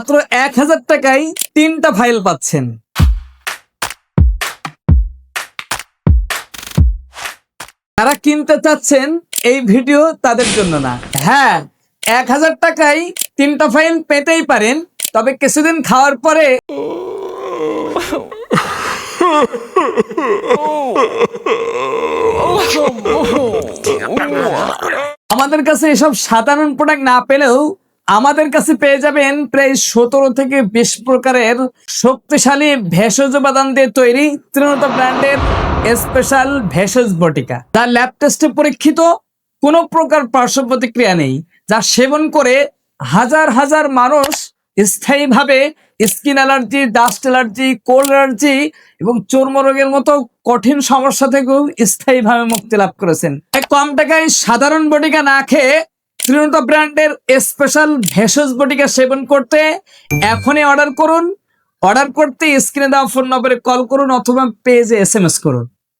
মাত্র এক হাজার টাকায় তিনটা ফাইল পাচ্ছেন। যারা কিনতে চাচ্ছেন এই ভিডিও তাদের জন্য না। হ্যাঁ এক হাজার টাকায় তিনটা ফাইল পেতেই পারেন, তবে কিছুদিন খাওয়ার পরে আমাদের কাছে এসব সাধারণ প্রোডাক্ট না পেলেও আমাদের কাছে পেয়ে যাবেন প্রায় সতেরো থেকে বিশ প্রকারের শক্তিশালী ভেষজ উপাদান দিয়ে তৈরি তৃণত ব্র্যান্ডের স্পেশাল ভেষজ বটিকা। যা ল্যাব টেস্টে পরীক্ষিত কোনো প্রকার পার্শ্ব প্রতিক্রিয়া নেই, যা সেবন করে হাজার হাজার মানুষ স্থায়ীভাবে skin allergy dust allergy cold allergy এবং চর্মরোগের মতো কঠিন সমস্যা থেকেও স্থায়ীভাবে মুক্তি লাভ করেছেন। কম টাকায় সাধারণ বটিকা না খেয়ে তৃণত ব্র্যান্ডের স্পেশাল ভেষজ বটিকা সেবন করতে এখনই অর্ডার করুন। অর্ডার করতে স্ক্রিনে দেওয়া ফোন নম্বরে কল করুন অথবা পেজে এস করুন।